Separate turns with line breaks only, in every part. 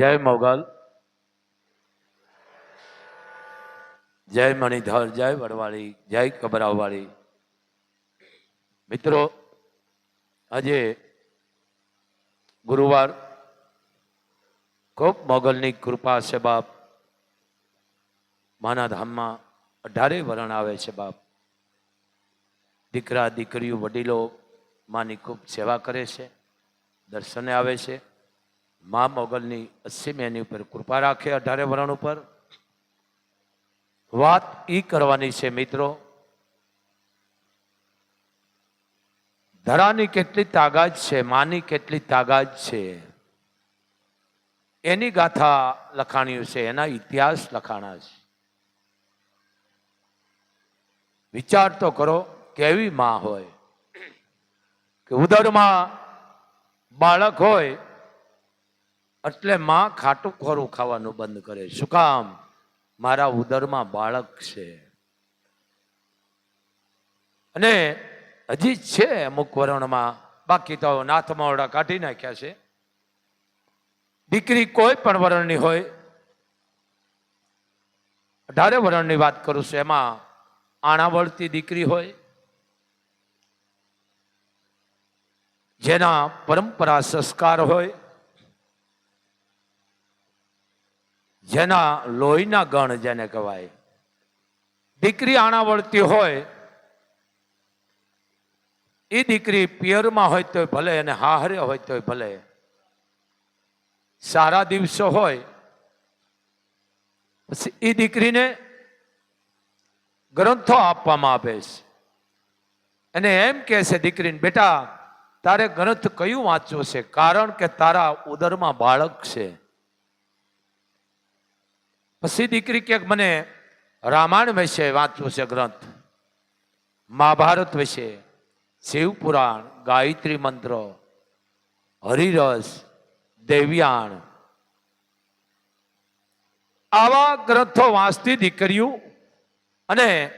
જય મોગલ. જય મણિધર, જય વડવાળી, જય કબરાવાળી મિત્રો, આજે ગુરુવાર ખૂબ મોગલની કૃપા છે બાપ. માના ધામમાં અઢારે વરણ આવે છે બાપ. દીકરા, દીકરીઓ, વડીલો માની ખૂબ સેવા કરે છે, દર્શને આવે છે. મા મોગલની અસીમ એની ઉપર કૃપા રાખે અઢારે વરણ ઉપર. વાત ઈ કરવાની છે મિત્રો, ધરાની કેટલી તાકાત છે, માની કેટલી તાકાત છે? એની ગાથા લખાણ્યું છે, એના ઇતિહાસ લખાણા છે. વિચાર તો કરો કેવી માં હોય, કે ઉદરમાં બાળક હોય એટલે માં ખાટું ખોરું ખાવાનું બંધ કરે. શું કામ? મારા ઉદરમાં બાળક છે. અને હજી છે અમુક વરણમાં. બાકી તો નાથ માવડા કાઢી નાખ્યા છે. દીકરી કોઈ પણ વરણની હોય, અઢારે વરણની વાત કરું છું, એમાં આણા વળતી દીકરી હોય, જેના પરંપરા સંસ્કાર હોય જેના લોહીના ગણ જેને કહેવાય. દીકરી આણા વળતી હોય, એ દીકરી પિયરમાં હોય તોય ભલે અને હાહરે હોય તોય ભલે. સારા દિવસો હોય, પછી એ દીકરીને ગ્રંથો આપવામાં આવે છે. અને એમ કહે છે દીકરીને, બેટા, તારે ગ્રંથ કયું વાંચવું છે? કારણ કે તારા ઉદરમાં બાળક છે. પછી દીકરી ક્યાંક મને રામાયણ વિશે વાંચવું છે ગ્રંથ. મહાભારત વિશે, શિવ પુરાણ, ગાયત્રી મંત્ર, હરિરસ, દેવ્યાણ. આવા ગ્રંથો વાંચતી દીકરીઓ અને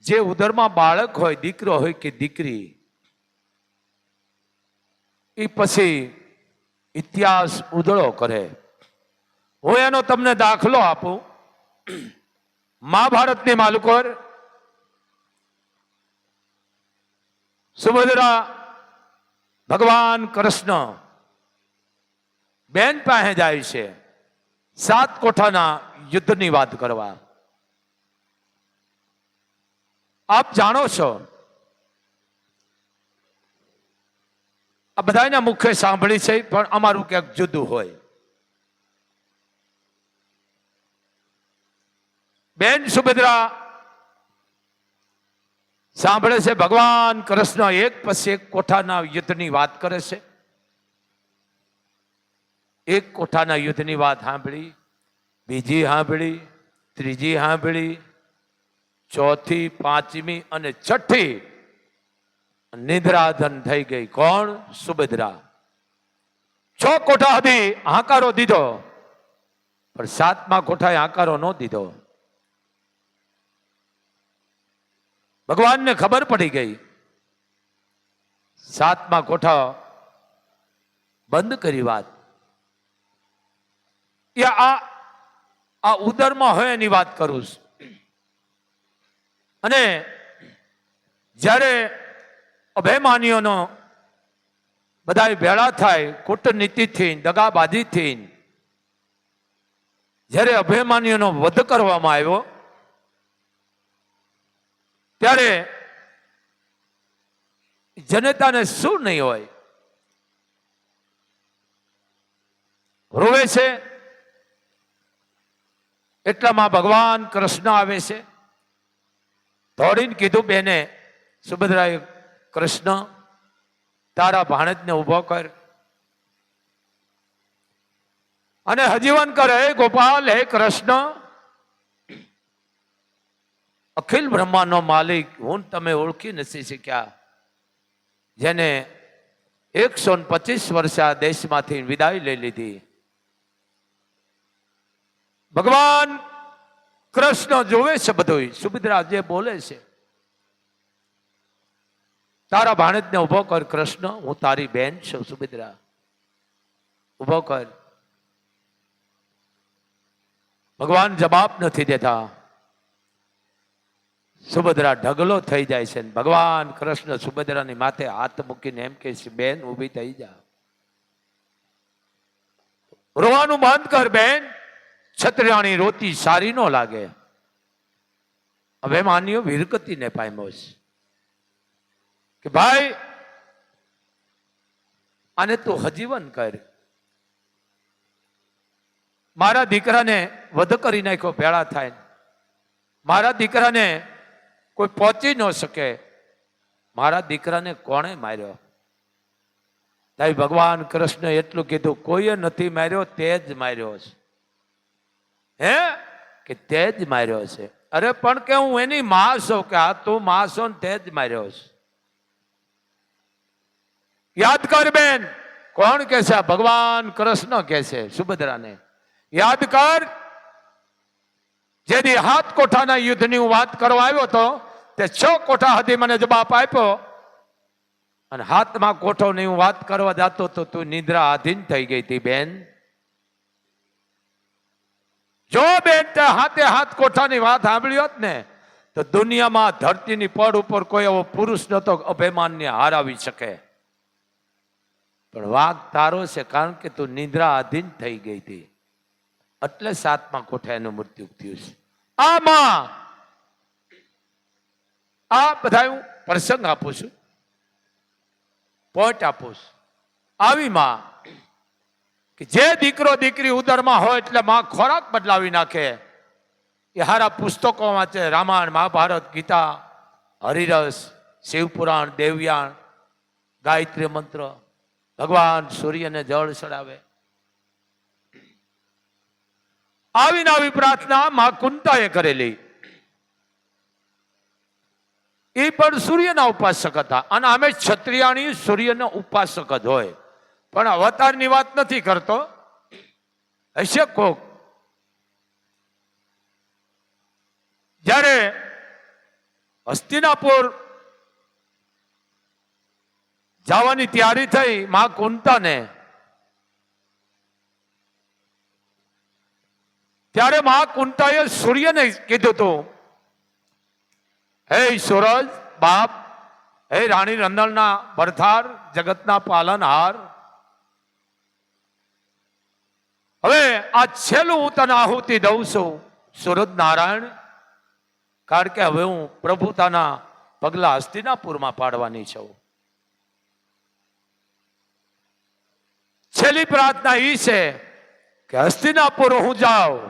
જે ઉદરમાં બાળક હોય, દીકરો હોય કે દીકરી એ પછી ઇતિહાસ ઉદળો કરે. હું એનો તમને દાખલો આપું. મહાભારતની માલુકોર સુભદ્રા ભગવાન કૃષ્ણ બેન પાસે જાય છે સાત કોઠાના યુદ્ધની વાત કરવા. આપ જાણો છો, આ બધાના મુખે સાંભળી છે, પણ અમારું ક્યાંક જુદું હોય. બેન સુભદ્રા, સાંભળે છે ભગવાન કૃષ્ણ એક પછી એક કોઠાના યુદ્ધની વાત કરે છે. એક કોઠાના યુદ્ધની વાત સાંભળી, બીજી સાંભળી, ત્રીજી સાંભળી, ચોથી, પાંચમી અને છઠ્ઠી નિદ્રાધન થઈ ગઈ. કોણ? સુભદ્રા. છ કોઠા હતી, આકારો દીધો. પણ સાતમા કોઠાએ હાકારો ન દીધો. ભગવાનને ખબર પડી ગઈ. સાતમા કોઠા બંધ કરી વાત. એ આ આ ઉદરમાં હોય એની વાત કરું છું. અને જ્યારે અભિમાનીઓનો બધા ભેળા થાય, કૂટનીતિથી, દગાબાજીથી, જ્યારે અભિમાનીઓનો વધ કરવામાં આવ્યો ત્યારે જનતાને શું નહીં હોય? રોવે છે, એટલામાં ભગવાન કૃષ્ણ આવે છે. દોડીને કીધું બેને, સુભદ્રાએ કૃષ્ણ તારા ભાણજને ઊભો કર. અને હજીવન કરે, ગોપાલ, હે કૃષ્ણ અખિલ બ્રહ્માનો માલિક હું તમે ઓળખી નથી શીખ્યા જેને એકસો પચીસ વર્ષ આ દેશમાંથી વિદાય લઈ લીધી. ભગવાન કૃષ્ણ જોવે છે બધું સુભદ્રા જે બોલે છે, તારા ભાણેજને ઊભો કર કૃષ્ણ, હું તારી બેન છું, સુભદ્રા. ઊભો કર. ભગવાન જવાબ નથી દેતા. સુભદ્રા ઢગલો થઈ જાય છે ભગવાન કૃષ્ણ સુભદ્રાની માથે હાથ મૂકીને એમ કે છે, બેન, ઊભી થઈ જા રોવાનું બંધ કર બેન. છત્રાણી રોતી સારી નો લાગે. હવે માન્યો વીરકતીને પામ્યો છે કે ભાઈ, આને તું હજીવન કર. મારા દીકરાને વધ કરી નાખ્યો, ભેળા થાય. મારા દીકરાને કોઈ પહોંચી ન શકે. મારા દીકરાને કોણે માર્યો? તારી ભગવાન કૃષ્ણ એટલું કીધું, કોઈએ નથી માર્યો, તે જ માર્યો છે. હે? કે તે જ માર્યો છે. અરે, પણ કે હું એની માં છું, કે આ તું માં છો ને તે જ માર્યો છે. યાદ કર બેન, કોણ કે છે ભગવાન કૃષ્ણ કે છે, સુભદ્રાને. યાદ કર જેથી હાથ કોઠાના યુદ્ધની હું વાત કરવા આવ્યો હતો, તે છ કોઠા હતી મને જવાબ આપ્યો. અને હાથમાં કોઠોની હું વાત કરવા જતો તો તું નિદ્રા આધીન થઈ ગઈ હતી, બેન. જો બેન, તે હાથે હાથ કોઠાની વાત સાંભળી હોત ને, તો દુનિયામાં ધરતીની પડ ઉપર કોઈ એવો પુરુષ નતો અભિમાનને હારાવી શકે. પણ વાઘ તારો છે, કારણ કે તું નિદ્રા આધીન થઈ ગઈ હતી. એટલે સાતમા કોઠા એનું મૃત્યુ થયું છે. આમાં આ બધા હું પ્રસંગ આપું છું. પોઈન્ટ આપું છું. આવી માં કે જે દીકરો દીકરી ઉદરમાં હોય એટલે માં ખોરાક બદલાવી નાખે. એ હારા પુસ્તકો વાંચે રામાયણ, મહાભારત, ગીતા, હરિરસ, શિવપુરાણ, દેવયાણ, ગાયત્રી મંત્ર, ભગવાન સૂર્યને જળ ચડાવે. આવીને આવી પ્રાર્થના માં કુંતાએ કરેલી. એ પણ સૂર્યના ઉપાસક હતા. અને અમે ક્ષત્રિયાણી સૂર્યના ઉપાસક જ હોય. પણ અવતારની વાત નથી કરતો. હશે કોક. જ્યારે હસ્તિનાપુર જવાની તૈયારી થઈ મા કુંતાને ત્યારે મા કુંતાએ સૂર્યને કીધું હતું, હે સૂરજ બાપ, હે રાણી રંદળના ભરથાર જગતના પાલનહાર. હવે આ છેલ્લું હું તને આહુતિ દઉં છું સુરજ નારાયણ, કારણ કે હવે હું પ્રભુતાના પગલા હસ્તિનાપુરમાં પાડવાની છું. છેલ્લી પ્રાર્થના એ છે કે હસ્તિનાપુર હું જાઉં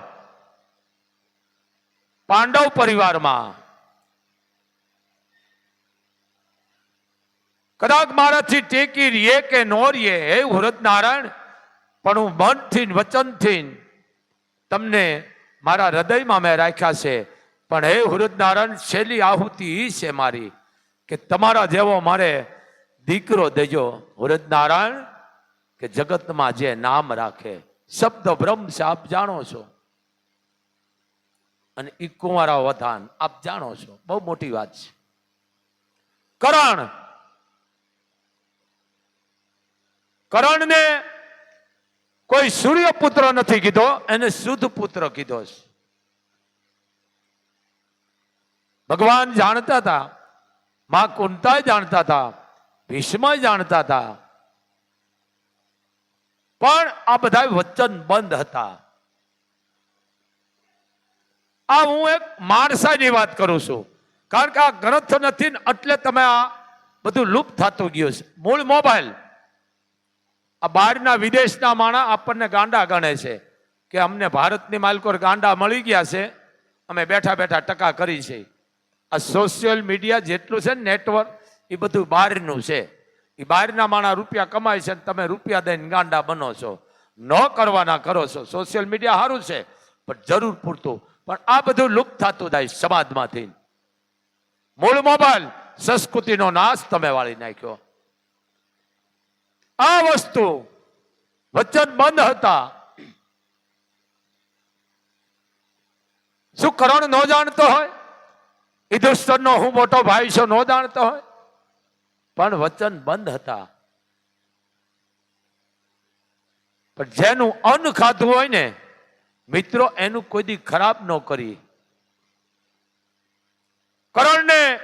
પાંડવ પરિવારમાં. કદાચ મારાથી ટેકી રીએ કે નો રીએ, હે નારાયણ પણ હું મનથી વચનથી તમને મારા હૃદયમાં મેં રાખ્યા છે. પણ હે નારાયણ છેલ્લી આહુતિ એ છે મારી કે તમારા જેવો મારે દીકરો દેજો નારાયણ કે જગતમાં જે નામ રાખે. શબ્દ બ્રહ્મ છે આપ જાણો છો? અને એ કુંવારા વધાન. આપ જાણો છો, બહુ મોટી વાત છે. કરણ. કરણને કોઈ સૂર્ય પુત્ર નથી કીધો, એને શુદ્ધ પુત્ર કીધો છે. ભગવાન જાણતા હતા, માં કુંતા જાણતા હતા ભીષ્મ જાણતા હતા. પણ આ બધા વચન બંધ હતા. આ હું એક માણસાની વાત કરું છું. કારણ કે આ ગ્રંથ નથી ને એટલે તમે આ બધું લુપ્ત થતું ગયું છે. મૂળ મોબાઈલ. આ બહારના વિદેશના માણા આપણને ગાંડા ગણે છે કે અમને ભારતની માલકોર ગાંડા મળી ગયા છે. અમે બેઠા બેઠા ટકા કરી છે. આ સોશિયલ મીડિયા જેટલું છે ને નેટવર્ક એ બધું બહારનું છે. એ બહારના માણા રૂપિયા કમાય છે ને તમે રૂપિયા દઈને ગાંડા બનો છો. ન કરવાના કરો છો. સોશિયલ મીડિયા સારું છે, પણ જરૂર પૂરતું પણ આ બધું લુપ્ત થતું જાય સમાજમાંથી. મૂળ મોબાઈલ, સંસ્કૃતિનો નાશ તમે વાળી નાખ્યો. આ વસ્તુ વચન બંધ હતા. શું કરણ ન જાણતો હોય? ઈદુસ્તરનો હું મોટો ભાઈ છું, ન જાણતો હોય? પણ વચન બંધ હતા. પણ જેનું અન્ન ખાધું હોય ને મિત્રો, એનું કોઈ દી ખરાબ ન કરી. કરણને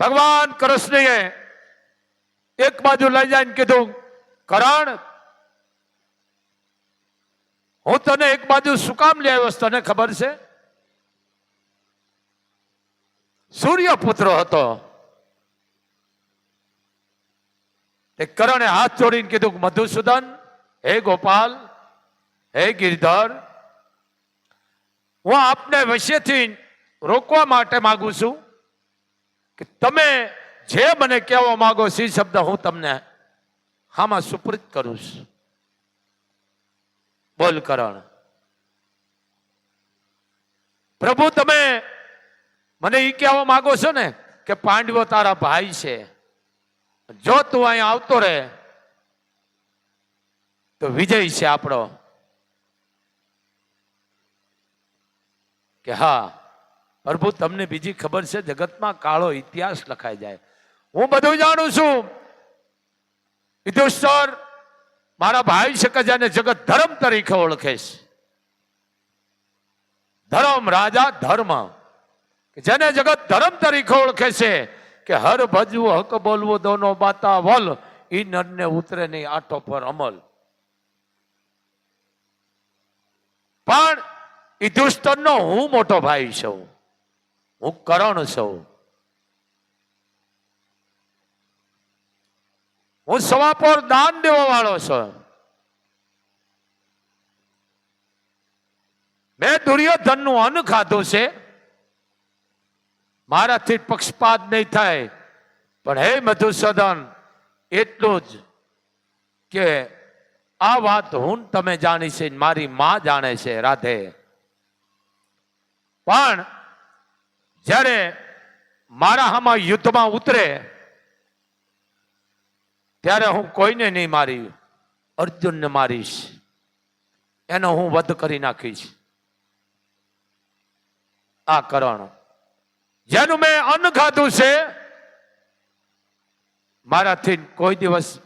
ભગવાન કૃષ્ણએ એક બાજુ લઈ જઈને કીધું, કરણ, હું તને એક બાજુ શું કામ લઈ આવ્યો તને ખબર છે? સૂર્યપુત્ર હતો. એ કરણે હાથ જોડીને કીધું, મધુસૂદન, હે ગોપાલ, હે ગિરધર હું આપને વશ્યથી રોકવા માટે માંગુ છું કે તમે જે મને કહેવા માંગો એ શબ્દ હું તમને હામાં સુપૃત કરું છું. બોલ કરણ. પ્રભુ, તમે મને એ કહેવા માંગો છો ને કે પાંડવો તારા ભાઈ છે. જો તું અહીંયા આવતો રહે, તો વિજય છે આપણો. કે હા, પ્રભુ, તમને બીજી ખબર છે, જગતમાં કાળો ઇતિહાસ લખાઈ જાય. હું બધું જાણું છું. વિદુષર મારા ભાઈ છે કે જેને જગત ધર્મ તરીકે ઓળખે છે. ધર્મ, રાજા, ધર્મ. જેને જગત ધર્મ તરીકે ઓળખે છે, કે હર ભજવું, હક બોલવું, દોનો બાતા વલ, ઈ નરને ઉતરે નહીં, આટો પર અમલ. પણ દુષ્ટનો હું મોટો ભાઈ છું. હું કરણ છું. હું સવાપોર દાન દેવા વાળો છું. મેં દુર્યોધનનું અન્ન ખાધું છે. મારાથી પક્ષપાત નહીં થાય. પણ હે મધુસૂદન, એટલું જ કે આ વાત હું તમે જાણી છે મારી માં જાણે છે, રાધે. પણ જ્યારે મારા હામાં યુદ્ધમાં ઉતરે, ત્યારે હું કોઈને નહીં મારી, અર્જુનને મારીશ. એનો હું વધ કરી નાખીશ. આ કરણ. જેનું મેં અન્ન ખાધું છે, મારાથી કોઈ દિવસ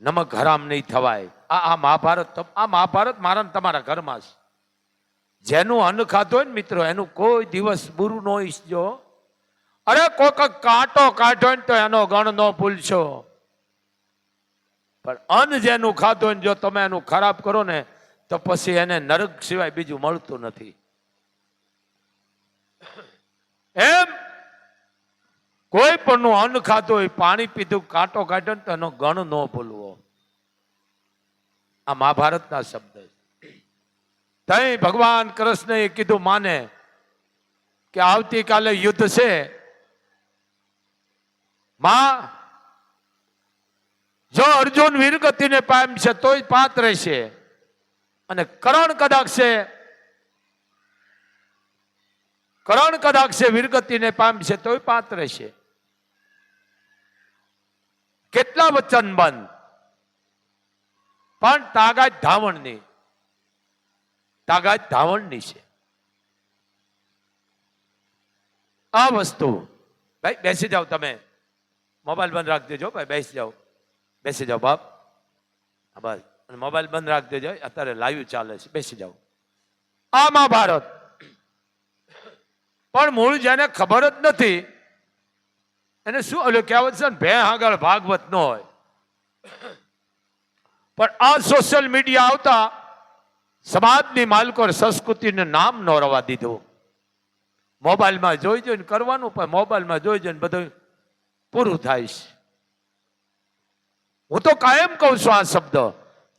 નમક હરામ નહીં થવાય. આ આ મહાભારત આ મહાભારત મારા તમારા ઘરમાં છે જેનું અન્ન ખાધું હોય ને મિત્રો, એનું કોઈ દિવસ બુરું ન ઈચ્છજો. અરે કોઈક કાંટો કાઢ્યો ને તો એનો ગણ ન ભૂલશો. પણ અન્ન જેનું ખાધો ને જો તમે એનું ખરાબ કરો ને, તો પછી એને નરક સિવાય બીજું મળતું નથી. એમ કોઈ પણ નું અન્ન ખાધું હોય, પાણી પીધું, કાંટો કાઢ્યો ને તો એનો ગણ ન ભૂલવો. આ મહાભારતના શબ્દ છે. તઈ ભગવાન કૃષ્ણએ કીધું, માને, કે આવતીકાલે યુદ્ધ છે. માં, જો અર્જુન વીરગતિને પામશે તોય પાત્ર રહેશે અને કરણ કદાચ છે, કરણ કદાચ છે, વીરગતિને પામશે તોય પાત્ર રહેશે કેટલા વચન બંધ? પણ તાગાત ધાવણની. તાગાત ધાવણની છે. આ વસ્તુ, ભાઈ, બેસી જાઓ તમે. મોબાઈલ બંધ રાખી દેજો, ભાઈ, બેસી જાઓ. બેસી જાઓ, બાપ. બસ. મોબાઈલ બંધ રાખી દેજો અત્યારે લાઈવ ચાલે છે. બેસી જાઓ. આ મહાભારત. પણ મૂળ જેને ખબર જ નથી, એને શું ઓલું કહેવત છે ને ભે આગળ ભાગવત ન હોય. પણ આ સોશિયલ મીડિયા આવતા સમાજની માલકો સંસ્કૃતિને નામ ન રવા દીધું. મોબાઈલમાં જોઈ જોઈને કરવાનું, પણ મોબાઈલમાં જોઈ જોઈને બધું પૂરું થાય છે. હું તો કાયમ કહું છું આ શબ્દ.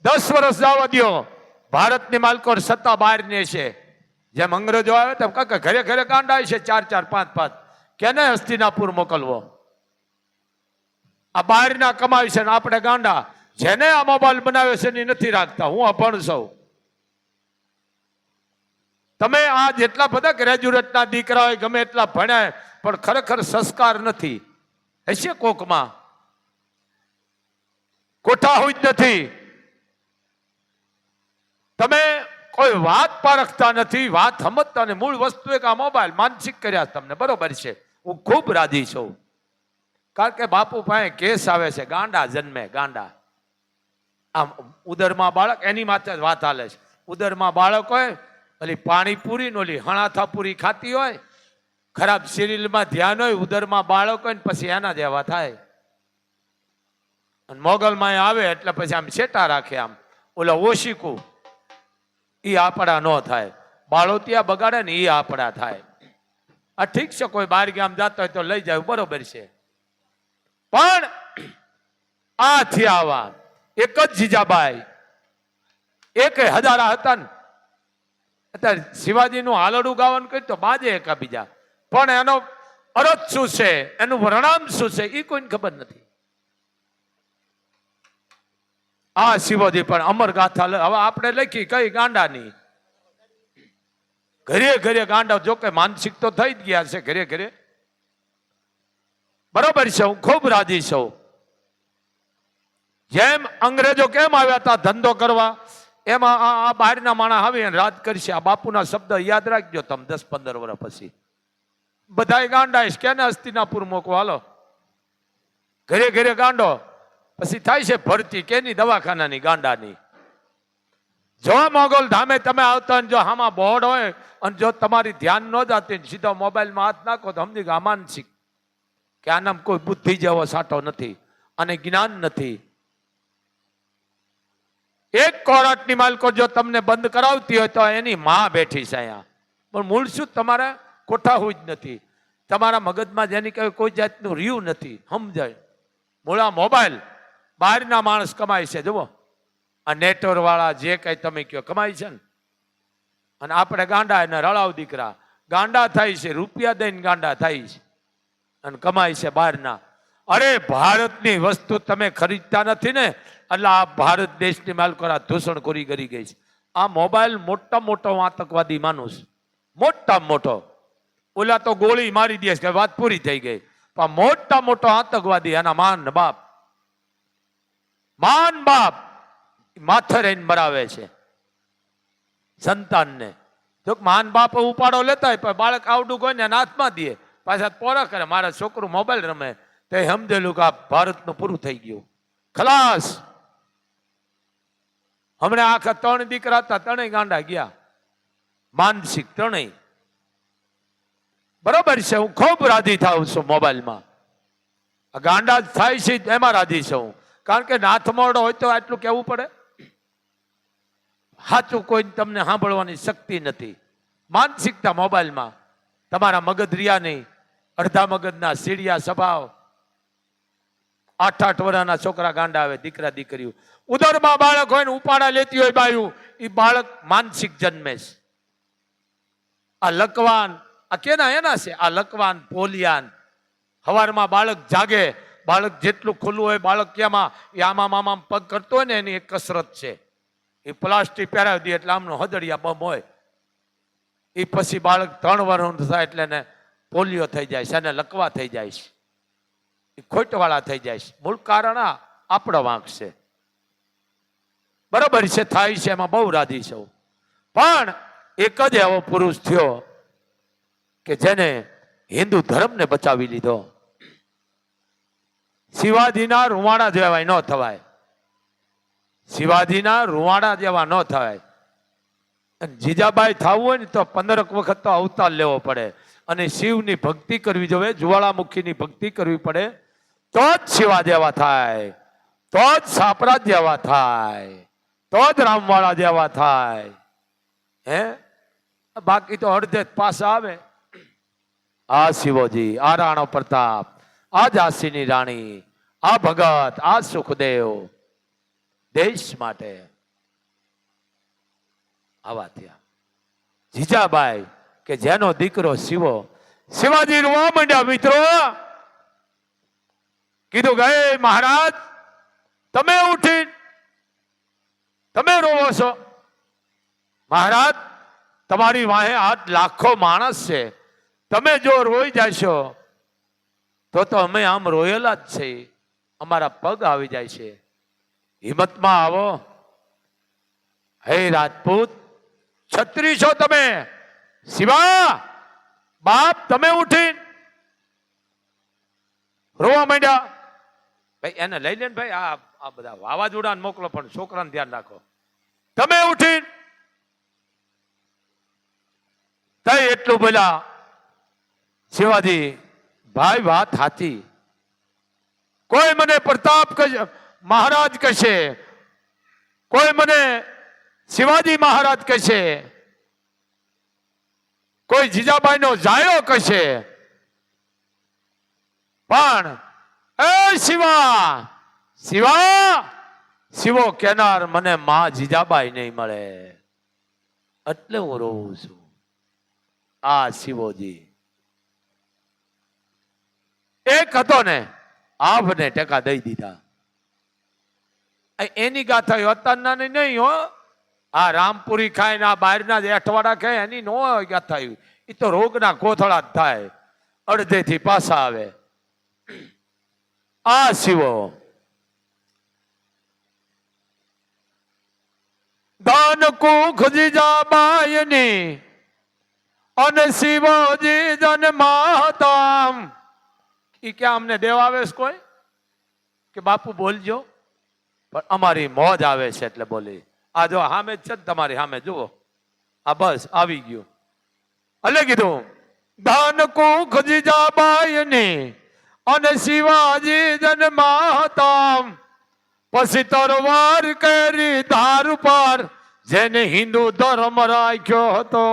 દસ વર્ષ જવા દો ભારતની માલકો સત્તા બહાર ને છે. જેમ અંગ્રેજો આવે તેમ કાકા ઘરે ઘરે ગાંડા છે, ચાર ચાર પાંચ પાંચ. કેને હસ્તિનાપુર મોકલવો? આ બહારના કમાય છે ને આપણે ગાંડા. જેને આ મોબાઈલ બનાવ્યો છે એની નથી રાખતા. હું અભણ સૌ તમે આ જેટલા બધા ગ્રેજ્યુએટના દીકરા હોય, ગમે એટલા ભણ્યા પણ ખરેખર સંસ્કાર નથી. હશે કોકમાં? કોઠા હોય જ નથી. તમે કોઈ વાત પારખતા નથી, વાત સમજતા ને મૂળ વસ્તુ એક આ મોબાઈલ માનસિક કર્યા તમને. બરોબર છે. હું ખૂબ રાજી છું. કારણ કે બાપુ પાસે કેસ આવે છે. ગાંડા જન્મે, ગાંડા. આમ ઉદરમાં બાળક એની માથે વાત હાલે છે. ઉદરમાં બાળક હોય ઓલી પાણીપુરી ને ઓલી હણાથાપુરી ખાતી હોય, ખરાબ સિરિયલમાં ધ્યાન હોય, ઉદરમાં બાળક હોય ને પછી એના જેવા થાય. અને મોગલમાં આવે એટલે પછી આમ સેટા રાખે આમ. ઓલા ઓશીકું એ આપણા ન થાય. બાળોતિયા બગાડે ને એ આપણા થાય. આ ઠીક છે, કોઈ બહાર ગામ જતો હોય તો લઈ જાય, બરોબર છે. પણ આ થયા આવા. એક જ જીજાબાઈ, એક હજારા હતા ને અત્યારે શિવાજીનું હાલડું ગાવાનું કહ્યું તો બાજે એકા બીજા. પણ એનો અરજ શું છે? એનું વર્ણામ શું છે? એ કોઈને ખબર નથી. આ શિવાજી પણ અમર ગાથા હવે આપણે લખી કઈ ગાંડાની? ઘરે ઘરે ગાંડા જો કે માનસિક તો થઈ જ ગયા છે ઘરે ઘરે. બરોબર છે, હું ખૂબ રાજી છું. જેમ અંગ્રેજો કેમ આવ્યા હતા ધંધો કરવા? એમાં આ આ બહારના માણસ આવી રાજ કરશે. આ બાપુના શબ્દ યાદ રાખજો તમે દસ પંદર વર્ષ પછી. બધાય ગાંડા છે. કેને હસ્તિનાપુર મોકો હાલો. ઘરે ઘરે ગાંડો. પછી થાય છે ભરતી. કેની દવાખાનાની ગાંડાની? જો મોગલ ધામે તમે આવતા જો આમાં બોર્ડ હોય અને જો તમારી ધ્યાન ન જાતી સીધો મોબાઈલમાં હાથ નાખો તો સમજી ગયા માનસિક કે આનામ કોઈ બુદ્ધિ જેવો સાટો નથી અને જ્ઞાન નથી. એક કોર્ટની માલકો જો તમને બંધ કરાવતી હોય તો એની માં બેઠી છે અહીંયા. પણ મૂળ શું? તમારે કોઠાવું જ નથી. તમારા મગજમાં જેની કહેવાય કોઈ જાતનું રહ્યું નથી. સમજાય? મૂળા મોબાઈલ બહારના માણસ કમાય છે, જુઓ. આ નેટવર્કવાળા જે કંઈ તમે કહો, કમાય છે ને? અને આપણે ગાંડા એને રળાવ દીકરા. ગાંડા થાય છે, રૂપિયા દઈને ગાંડા થાય છે. અને કમાય છે બહારના. અરે, ભારતની વસ્તુ તમે ખરીદતા નથી ને એટલે આ ભારત દેશની માલકોરા ધૂષણખોરી કરી ગઈ છે. આ મોબાઈલ મોટા મોટો આતંકવાદી માનુસ મોટા મોટો. ઓલા તો ગોળી મારી દે કે વાત પૂરી થઈ ગઈ. પણ મોટા મોટો આતંકવાદી એના માન બાપ. માન બાપ માથે રહીને મરાવે છે. સંતાનને. જો માન બાપ ઉપાડો લેતા હોય પણ બાળક આવડું કોઈ ને હાથમાં દે. પાછા પોરા કરે, મારા છોકરું મોબાઈલ રમે. તે સમજેલું કે આ ભારતનું પૂરું થઈ ગયું. ખલાસ. હમણાં આખા ત્રણ દીકરા હતા, ત્રણેય ગાંડા ગયા. માનસિક ત્રણેય. બરોબર છે, હું ખૂબ રાધી થાઉં છું મોબાઈલમાં. આ ગાંડા થાય છે, એમાં રાધી છું કારણ કે નાથ મોડો હોય તો આટલું કેવું પડે? સાચું કોઈ તમને સાંભળવાની શક્તિ નથી. માનસિકતા મોબાઈલમાં. તમારા મગજ રિયા નહીં. અડધા મગજના સીડિયા સ્વભાવ. આઠ આઠ વર્ષના છોકરા ગાંડા આવે, દીકરા દીકરીઓ. ઉદરમાં બાળક હોય ને ઉપાડા લેતી હોય બાયું એ બાળક માનસિક જન્મે છે. આ લકવાન, આ કેના એના છે? આ લકવાન પોલિયાન હવારમાં બાળક જાગે, બાળક જેટલું ખુલ્લું હોય બાળક ક્યાંમાં, એ આમાં મામા પગ કરતો હોય ને એની એક કસરત છે. એ પ્લાસ્ટિક પહેરાવી દે એટલે આમનો હદડિયા બમ હોય. એ પછી બાળક ત્રણ વર્ષનું થાય એટલે એને પોલિયો થઈ જાય છે અને લકવા થઈ જાય છે. એ ખોટવાળા થઈ જાય છે. મૂળ કારણ આ, આપણો વાંક છે. બરોબર છે, થાય છે, એમાં બહુ રાજી છું પણ એક જ એવો પુરુષ થયો કે જેને હિન્દુ ધર્મને બચાવી લીધો. શિવાજીના રૂવાણા જેવાય ન થવાય. શિવાજીના રૂવાણા જેવા ન થવાય. જીજાબાઈ થવું હોય ને તો પંદરક વખત તો અવતાર લેવો પડે. અને શિવની ભક્તિ કરવી જોઈએ જ્વાળામુખીની ભક્તિ કરવી પડે, તો જ શિવા જેવા થાય. તો જ સાપરા જેવા થાય. તો જ રામવાળા જેવા થાય. હે? બાકી તો અડધે પાસ આવે. આ શિવજી, આ રાણો પ્રતાપ, આ ઝાંસીની રાણી, આ ભગત, આ સુખદેવ દેશ માટે આવા થયા. જીજાબાઈ કે જેનો દીકરો શિવો, શિવાજી રોવા માંડ્યા મિત્રો, કીધું ગયે મહારાજ, તમે ઉઠી તમે રોવો છો? મહારાજ, તમારી વાહે આઠ લાખો માણસ છે. તમે જો રોઈ જશો, તો તો અમે આમ રોયેલા જ છે. અમારા પગ આવી જાય છે. હિંમતમાં આવો. હે રાજપૂત, છત્રી છો તમે? શિવા, બાપ, તમે ઉઠી રોવા માંડ્યા. ભાઈ, એને લઈ લે ભાઈ, આ આ બધા વાવાઝોડા મોકલો, પણ છોકરાને ધ્યાન રાખો. તમે ઉઠી તઈ એટલું પેલા શિવાજી, ભાઈ, વાત હાથી કોઈ મને પ્રતાપ મહારાજ કહેશે, કોઈ મને શિવાજી મહારાજ કહેશે, કોઈ જીજાબાઈ નો જાયો કહેશે. પણ, એ શિવા શિવા! શિવો કેનાર મને માં જીજાબાઈ નહીં મળે. એટલે હું રોવું છું. આ શિવોજી. એક હતો ને આભને ટેકા દઈ દીધા. એની ગાથા અત્યારના નહીં હો. આ રામપુરી ખાય ને આ બહારના જે અઠવાડા ખાય એની નો ગાથા એ તો રોગના કોથળા જ થાય. અડધેથી પાછા આવે. આ શિવો. દાન કુખ અને શિવજી જન માતામ ઈ ક્યાં અમને દેવ આવે છે કોઈ? કે બાપુ બોલજો. પણ અમારી મોજ આવે છે એટલે બોલી. આ જો હામે છે તમારી હામે, જુઓ. આ બસ, આવી ગયું. એટલે કીધું દાન કુખ જીજાબાઈની અને શિવાજી જન માતામ પછી તરવાર કરી ધાર પર જેને હિન્દુ ધર્મ રાખ્યો હતો.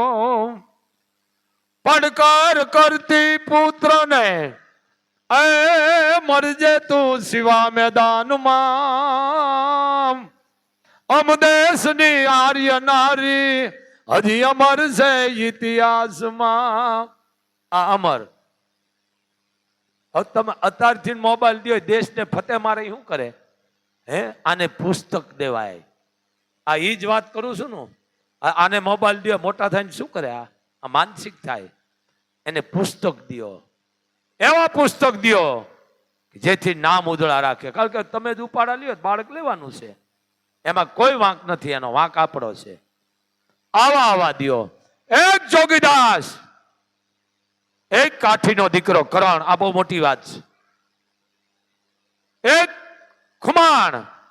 પડકાર કરતી પુત્રને, એ મરજે તું શિવા મેદાનમાં. અમ દેશની આર્ય નારી હજી અમર છે ઇતિહાસમાં. આ અમર. તમે અત્યારથી મોબાઈલ દો દેશને ફતે મારે શું કરે? હે? આને પુસ્તક દેવાય. આ એ જ વાત કરું છું ને આને મોબાઈલ દો મોટા થઈને શું કરે આ? માનસિક થાય. એને પુસ્તક દો એવા પુસ્તક દો જેથી નામ ઉધળા રાખે. કારણ કે તમે જ ઉપાડા લ્યો, બાળક લેવાનું છે. એમાં કોઈ વાંક નથી, એનો વાંક આપણો છે. આવા આવા દિયો. એક જોગીદાસ એક કાઠીનો દીકરો કરણ, આ બહુ મોટી વાત છે. એક ખુમાણ.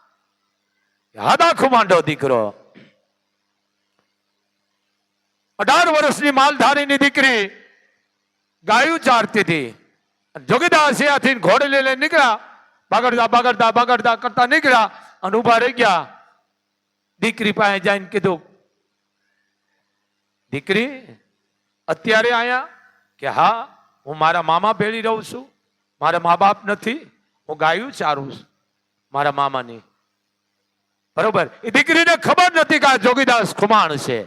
હાદા ખુમાંડો દીકરો. અઢાર વર્ષની માલધારીની દીકરી ગાયું ચારતી હતી. જોગીદાસ ત્યાંથી ઘોડે લઈને નીકળ્યા. બગડતા બગડતા બગડતા કરતા નીકળ્યા અને ઊભા રહી ગયા. દીકરી પાસે જઈને કીધું, દીકરી, અત્યારે આયા કે હા, હું મારા મામા ભેળી રહું છું. મારા મા બાપ નથી. હું ગાયું ચારું છું. મારા મામાની બરોબર. એ દીકરીને ખબર નથી કે આ જોગીદાસ ખુમાણ છે.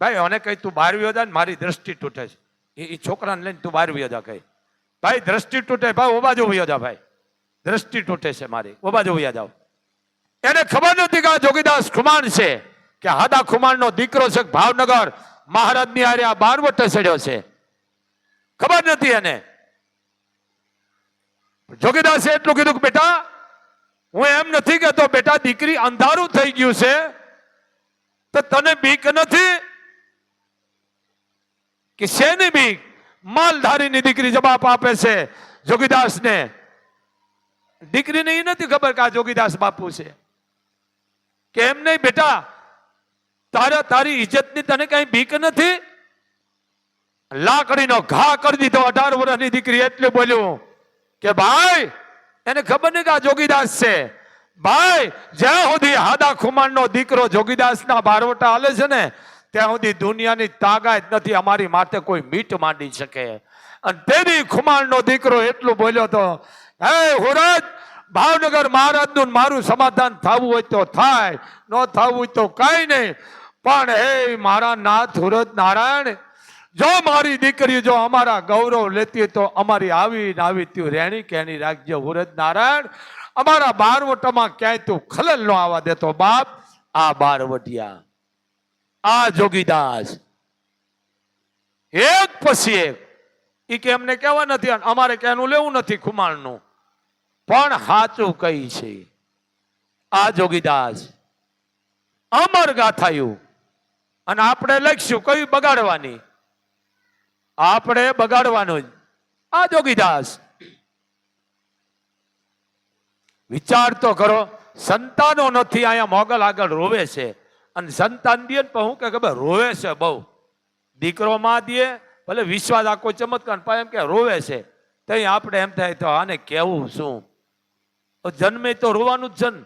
ભાઈ, મને કઈ તું બારવી અદા ને મારી દ્રષ્ટિ તૂટે છે. એ છોકરાને લઈને તું બારવી અદા કહી. ભાઈ, દ્રષ્ટિ તૂટે ભાઈ ઓબા બાજુ અદા ભાઈ. દ્રષ્ટિ તૂટે છે મારી. ઓબા બાજુ વ્યા જાઓ. એને ખબર નથી કે આ જોગીદાસ ખુમાણ છે કે હાદા ખુમાણનો દીકરો છે ભાવનગર મહારાજની હારે આ બારવટે ચડ્યો છે. ખબર નથી એને. જોગીદાસે એટલું કીધું કે, બેટા હું એમ નથી કહેતો બેટા દીકરી અંધારું થઈ ગયું છે, તો તને બીક નથી? કે શેની બીક? માલધારીની દીકરી જવાબ આપે છે જોગીદાસને. દીકરીને એ નથી ખબર કે આ જોગીદાસ બાપુ છે. કે એમ નહીં, બેટા, તારા તારી ઇજ્જતની તને કઈ બીક નથી? લાકડીનો ઘા કરી દીધો, અઢાર વર્ષની દીકરી એટલે બોલ્યું કે, ભાઈ એને ખબર નહીં કે આ જોગીદાસ છે. ભાઈ, જ્યાં સુધી હાદા ખુમાણનો દીકરો જોગીદાસના બારવટા હાલે છે ને, ત્યાં સુધી દુનિયાની તાકાત નથી અમારી માથે કોઈ મીટ માંડી શકે. અને તેની ખુમાણનો દીકરો એટલું બોલ્યો તો, હે હુરજ ભાવનગર મહારાજનું મારું સમાધાન થવું હોય તો થાય, ન થવું હોય તો કઈ નહીં. પણ હે મારા નાથ હુરજ નારાયણ જો મારી દીકરી જો અમારા ગૌરવ લેતી તો અમારી આવી ને આવી તું રેણી કેણી રાખજે હુરજ નારાયણ. અમારા બારવટમાં ક્યાંય તું ખલલ ન આવવા દેતો બાપ, આ બારવટિયા, આ જોગીદાસ. એક પછી એક. એ કે એમને કહેવા નથી અમારે કેનું લેવું નથી ખુમાણનું. પણ સાચું કઈ છે, આ જોગીદાસ, અમર ગાથાયું. અને આપણે લખશું કઈ બગાડવાની? આપણે બગાડવાનું જ. આ જોગીદાસ વિચાર તો કરો, સંતાનો નથી, અહીંયા મોગલ આગળ રોવે છે. અને સંતાન દે પણ હું કે ખબર, રોવે છે બહુ. દીકરો માં દે, ભલે વિશ્વાસ આ કોઈ ચમત્કાર, પણ એમ કે રોવે છે. તો આપણે એમ થાય, તો આને કેવું શું? જન્મે તો રોવાનું જ ને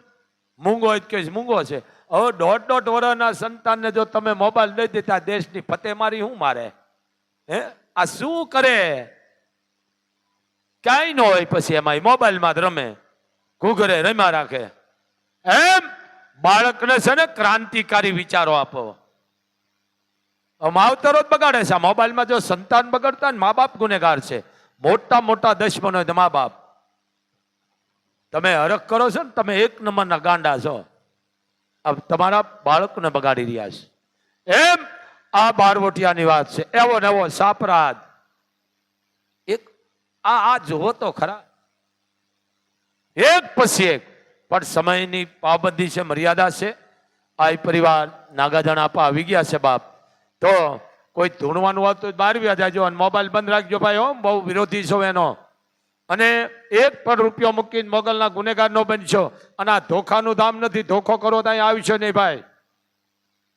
મૂંગો જ કે મૂંગો છે. હવે દોઢ દોઢ વર્ષના સંતાનને જો તમે મોબાઈલ દઈ દેતા દેશની ફતે મારી શું મારે? હે? આ શું કરે? ક્યાંય ન હોય પછી એમાં મોબાઈલમાં જ રમે. ઘૂઘરે રમ્યા રાખે. એમ બાળકને છે ને ક્રાંતિકારી વિચારો આપો. માવતરો જ બગાડે છે. મોબાઈલમાં જો સંતાન બગડતા ને મા બાપ ગુનેગાર છે. મોટા મોટા દશમનો હોય મા બાપ. તમે હરખ કરો છો ને, તમે એક નંબરના ગાંડા છો. તમારા બાળકને બગાડી રહ્યા છે. એમ આ બારવટિયાની વાત છે. એવો નવો સાપરાધ. એક આ આ જોવો તો ખરા. એક પછી એક. પણ સમયની પાબંદી છે, મર્યાદા છે. આ પરિવાર નાગાધણ આપા આવી ગયા છે બાપ. તો કોઈ ધૂણવાનું હોય તો બહાર વ્યા જાજો અને મોબાઈલ બંધ રાખજો ભાઈ હો, બહુ વિરોધી છો એનો. અને એક પણ રૂપિયો મૂકીને મોગલના ગુનેગાર નો બનશો. અને આ ધોખાનું ધામ નથી, ધોખો કરો ત્યાં આવશો નહીં ભાઈ.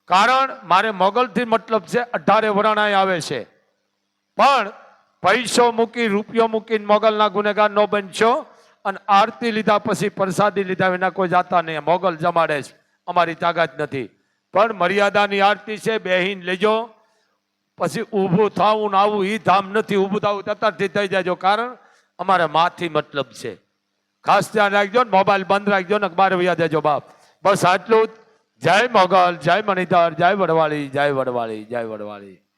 કારણ મારે મોગલથી મતલબ છે અઢારે વરણાય આવે છે. પણ પૈસો મૂકી, રૂપિયો મૂકીને મોગલના ગુનેગાર નો બનશો અને આરતી લીધા પછી પ્રસાદી લીધા વિના કોઈ જાતા નહીં. મોગલ જમાડે છે. અમારી તાકાત નથી. પણ મર્યાદાની આરતી છે, બેહીન લેજો. પછી ઊભું થવું ને આવું એ ધામ નથી. ઊભું થવું તતારથી થઈ જાયજો કારણ અમારે માથી મતલબ છે. ખાસ ધ્યાન રાખજો ને, મોબાઈલ બંધ રાખજો ને બાર વૈયા દેજો બાપ. બસ આટલું જ. જય મોગલ જય મણિધર જય વડવાળી જય વડવાળી જય વડવાળી.